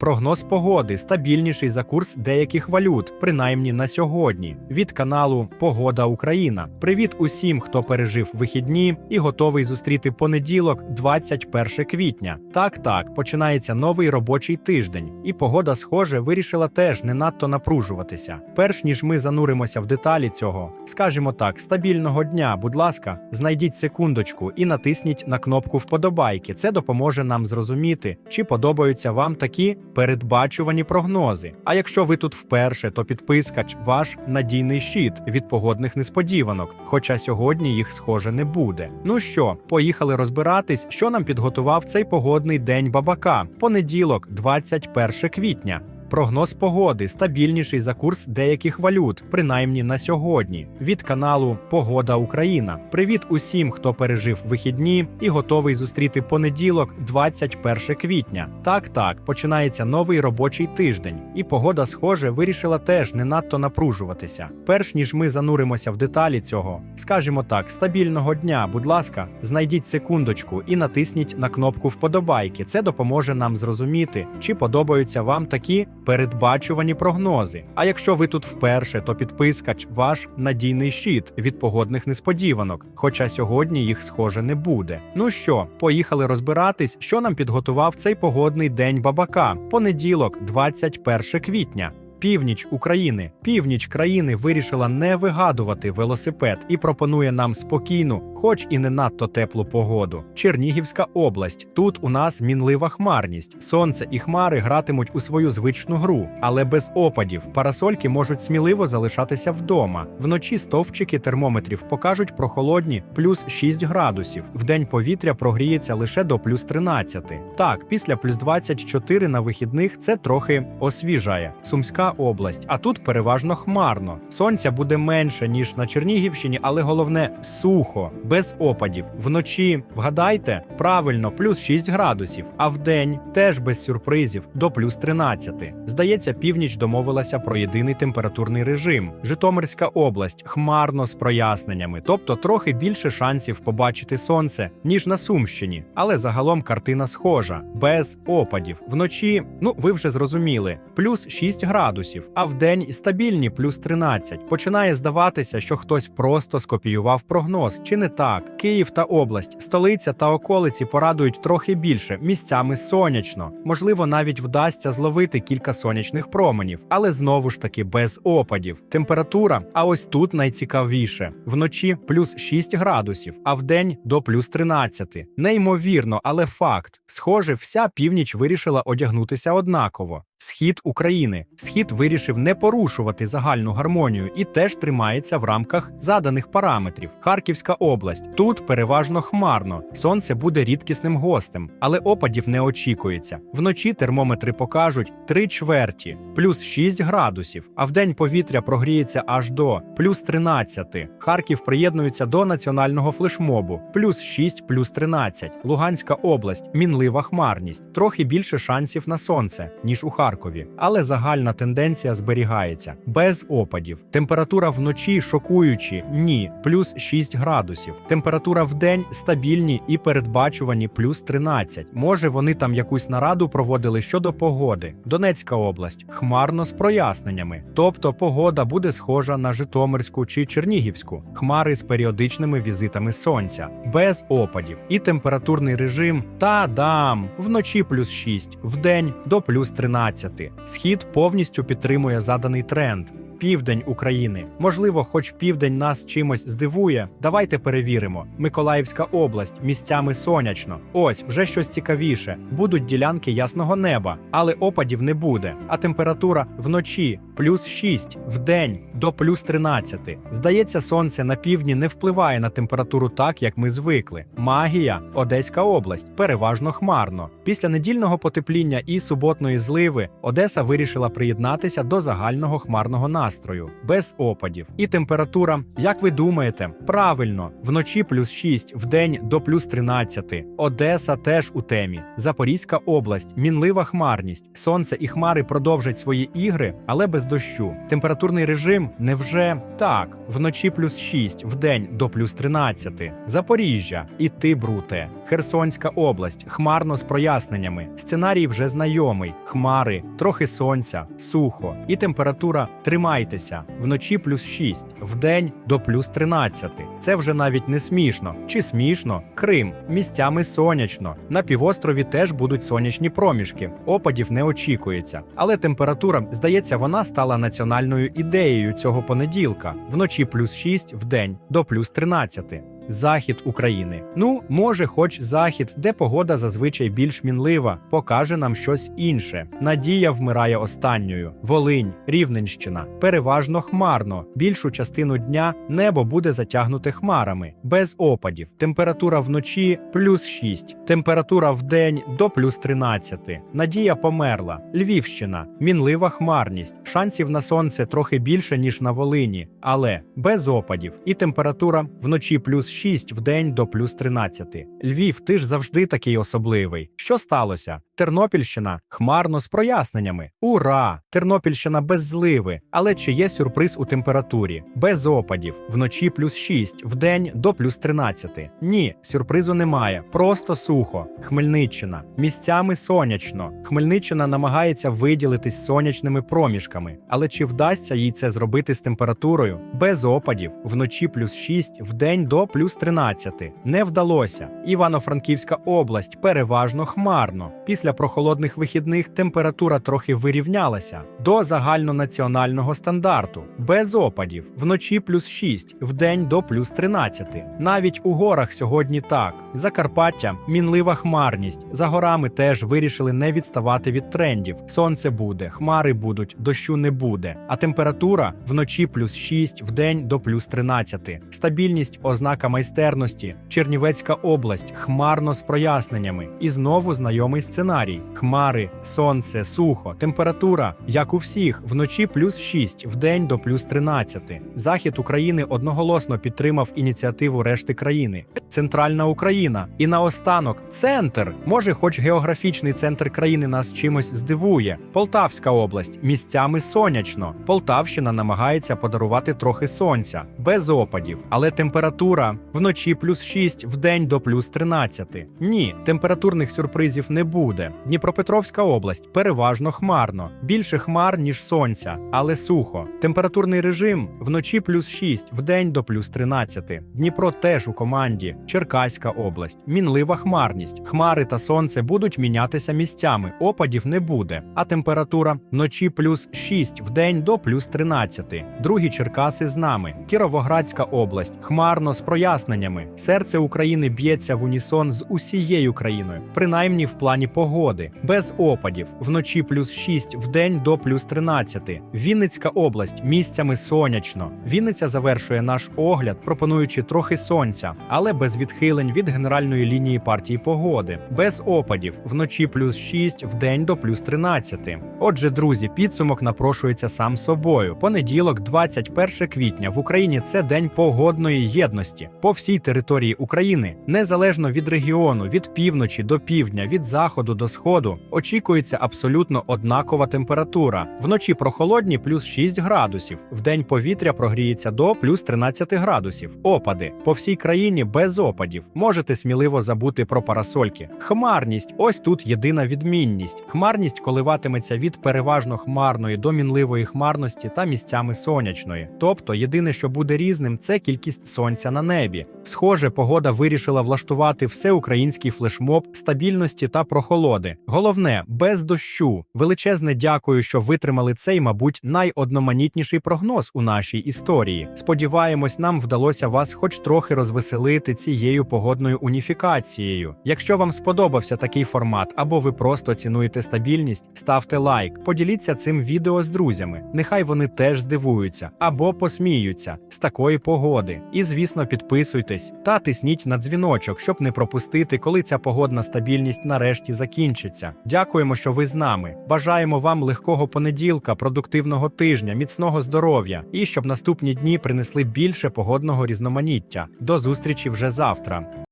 Прогноз погоди стабільніший за курс деяких валют, принаймні на сьогодні. Від каналу Погода Україна. Привіт усім, хто пережив вихідні і готовий зустріти понеділок, 21 квітня. Так, так, починається новий робочий тиждень, і погода, схоже, вирішила теж не надто напружуватися. Перш ніж ми зануримося в деталі цього, скажімо так, стабільного дня, будь ласка, знайдіть секундочку і натисніть на кнопку вподобайки. Це допоможе нам зрозуміти, чи подобаються вам такі передбачувані прогнози. А якщо ви тут вперше, то підписка ваш надійний щит від погодних несподіванок. Хоча сьогодні їх схоже не буде. Ну що, поїхали розбиратись, що нам підготував цей погодний день бабака. Понеділок, 21 квітня. Прогноз погоди стабільніший за курс деяких валют, принаймні на сьогодні. Від каналу Погода Україна. Привіт усім, хто пережив вихідні і готовий зустріти понеділок, 21 квітня. Так, так, починається новий робочий тиждень, і погода, схоже, вирішила теж не надто напружуватися. Перш ніж ми зануримося в деталі цього, скажімо так, стабільного дня, будь ласка, знайдіть секундочку і натисніть на кнопку вподобайки. Це допоможе нам зрозуміти, чи подобаються вам такі передбачувані прогнози. А якщо ви тут вперше, то підписка ваш надійний щит від погодних несподіванок. Хоча сьогодні їх схоже не буде. Ну що, поїхали розбиратись, що нам підготував цей погодний день бабака. Понеділок, 21 квітня. Північ України, північ країни вирішила не вигадувати велосипед і пропонує нам спокійну, хоч і не надто теплу погоду. Чернігівська область. Тут у нас мінлива хмарність. Сонце і хмари гратимуть у свою звичну гру, але без опадів. Парасольки можуть сміливо залишатися вдома. Вночі стовпчики термометрів покажуть прохолодні плюс 6 градусів. Вдень повітря прогріється лише до плюс 13. Так, після плюс 24 на вихідних це трохи освіжає. Сумська область, а тут переважно хмарно. Сонця буде менше ніж на Чернігівщині, але головне сухо, без опадів. Вночі вгадайте правильно, плюс 6 градусів, а вдень теж без сюрпризів до плюс 13. Здається, північ домовилася про єдиний температурний режим. Житомирська область хмарно з проясненнями, тобто трохи більше шансів побачити сонце, ніж на Сумщині. Але загалом картина схожа, без опадів. Вночі, ну ви вже зрозуміли, плюс 6 градусів, а вдень стабільні плюс 13. Починає здаватися, що хтось просто скопіював прогноз, чи не так? Київ та область, столиця та околиці порадують трохи більше, місцями сонячно. Можливо, навіть вдасться зловити кілька сонячних променів, але знову ж таки без опадів. Температура, а ось тут найцікавіше: вночі плюс 6 градусів, а вдень до плюс 13. Неймовірно, але факт. Схоже, вся північ вирішила одягнутися однаково. Схід України. Схід вирішив не порушувати загальну гармонію і теж тримається в рамках заданих параметрів. Харківська область. Тут переважно хмарно. Сонце буде рідкісним гостем, але опадів не очікується. Вночі термометри покажуть 3 чверті, плюс 6 градусів, а вдень повітря прогріється аж до плюс 13. Харків приєднується до національного флешмобу, плюс 6, плюс 13. Луганська область, мінлива хмарність, трохи більше шансів на сонце, ніж у Харкові. Але загальна тенденція зберігається без опадів. Температура вночі шокуючі, ні, плюс 6 градусів. Температура вдень стабільні і передбачувані плюс 13. Може, вони там якусь нараду проводили щодо погоди. Донецька область хмарно з проясненнями. Тобто погода буде схожа на Житомирську чи Чернігівську, хмари з періодичними візитами сонця, без опадів. І температурний режим та-дам! Вночі плюс 6, вдень до плюс 13. Схід повністю підтримує заданий тренд. Південь України. Можливо, хоч південь нас чимось здивує. Давайте перевіримо. Миколаївська область місцями сонячно. Ось вже щось цікавіше. Будуть ділянки ясного неба, але опадів не буде. А температура вночі плюс 6, вдень до плюс 13. Здається, сонце на півдні не впливає на температуру так, як ми звикли. Магія, Одеська область, переважно хмарно. Після недільного потепління і суботної зливи Одеса вирішила приєднатися до загального хмарного настрою, без опадів. І температура, як ви думаєте, правильно, вночі плюс 6, вдень до плюс 13. Одеса теж у темі. Запорізька область, мінлива хмарність. Сонце і хмари продовжать свої ігри, але без дощу. Температурний режим невже так. Вночі плюс 6, вдень до плюс 13. Запоріжжя і ти, бруте. Херсонська область, хмарно з проясненнями. Сценарій вже знайомий: хмари, трохи сонця, сухо. І температура тримайтеся. Вночі плюс 6, вдень до плюс 13. Це вже навіть не смішно. Чи смішно? Крим місцями сонячно. На півострові теж будуть сонячні проміжки. Опадів не очікується. Але температура, здається, вона стала національною ідеєю цього понеділка. Вночі плюс 6, день до плюс 13. Захід України. Ну, може, хоч захід, де погода зазвичай більш мінлива, покаже нам щось інше. Надія вмирає останньою. Волинь, Рівненщина, переважно хмарно. Більшу частину дня небо буде затягнуте хмарами, без опадів. Температура вночі плюс 6, температура вдень до плюс 13. Надія померла. Львівщина, мінлива хмарність. Шансів на сонце трохи більше, ніж на Волині, але без опадів. І температура вночі плюс 6, вдень до плюс 13. Львів, ти ж завжди такий особливий. Що сталося? Тернопільщина хмарно з проясненнями. Ура! Тернопільщина без зливи. Але чи є сюрприз у температурі? Без опадів. Вночі плюс 6, вдень до плюс 13. Ні, сюрпризу немає. Просто сухо. Хмельниччина. Місцями сонячно. Хмельниччина намагається виділитись сонячними проміжками. Але чи вдасться їй це зробити з температурою? Без опадів. Вночі плюс 6, вдень до плюс 13. Не вдалося. Івано-Франківська область переважно хмарно. Після прохолодних вихідних температура трохи вирівнялася до загальнонаціонального стандарту. Без опадів. Вночі плюс 6, вдень до плюс 13. Навіть у горах сьогодні так. Закарпаття мінлива хмарність. За горами теж вирішили не відставати від трендів. Сонце буде, хмари будуть, дощу не буде. А температура вночі плюс 6, вдень до плюс 13. Стабільність ознака майстерності. Чернівецька область хмарно з проясненнями. І знову знайомий сценарій: хмари, сонце, сухо, температура, як у всіх, вночі плюс 6, вдень до плюс 13. Захід України одноголосно підтримав ініціативу решти країни. Центральна Україна. І наостанок центр. Може, хоч географічний центр країни нас чимось здивує. Полтавська область місцями сонячно. Полтавщина намагається подарувати трохи сонця, без опадів. Але температура вночі плюс 6, вдень до плюс 13. Ні, температурних сюрпризів не буде. Дніпропетровська область переважно хмарно, більше хмар, ніж сонця, але сухо. Температурний режим вночі плюс 6, вдень до плюс 13. Дніпро теж у команді. Черкаська область, мінлива хмарність. Хмари та сонце будуть мінятися місцями, опадів не буде. А температура вночі плюс 6, вдень до плюс 13. Другі Черкаси з нами. Кіровоградська область, хмарно з проясненнями. Серце України б'ється в унісон з усією країною, принаймні в плані погоди, без опадів. Вночі плюс 6, вдень до плюс 13. Вінницька область місцями сонячно. Вінниця завершує наш огляд, пропонуючи трохи сонця, але без відхилень від генеральної лінії партії погоди, без опадів. Вночі плюс 6, вдень до плюс 13. Отже, друзі, підсумок напрошується сам собою. Понеділок, 21 квітня, в Україні це день погодної єдності по всій території України, незалежно від регіону, від півночі до півдня, від заходу до сходу, очікується абсолютно однакова температура. Вночі прохолодні плюс 6 градусів, вдень повітря прогріється до плюс 13 градусів. Опади по всій країні без опадів. Можете сміливо забути про парасольки. Хмарність ось тут єдина відмінність. Хмарність коливатиметься від переважно хмарної до мінливої хмарності та місцями сонячної. Тобто, єдине, що буде різним, це кількість сонця на небі. Схоже, погода вирішила влаштувати всеукраїнський флешмоб стабільності та прохолоди. Головне, без дощу. Величезне дякую, що витримали цей, мабуть, найодноманітніший прогноз у нашій історії. Сподіваємось, нам вдалося вас хоч трохи розвеселити цією погодною уніфікацією. Якщо вам сподобався такий формат, або ви просто цінуєте стабільність, ставте лайк, поділіться цим відео з друзями. Нехай вони теж здивуються або посміються з такої погоди. І, звісно, підписуйтесь та тисніть на дзвіночок, щоб не пропустити, коли ця погодна стабільність нарешті закінчиться. Дякуємо, що ви з нами. Бажаємо вам легкого понеділка, продуктивного тижня, міцного здоров'я і щоб наступні дні принесли більше погодного різноманіття. До зустрічі вже завтра.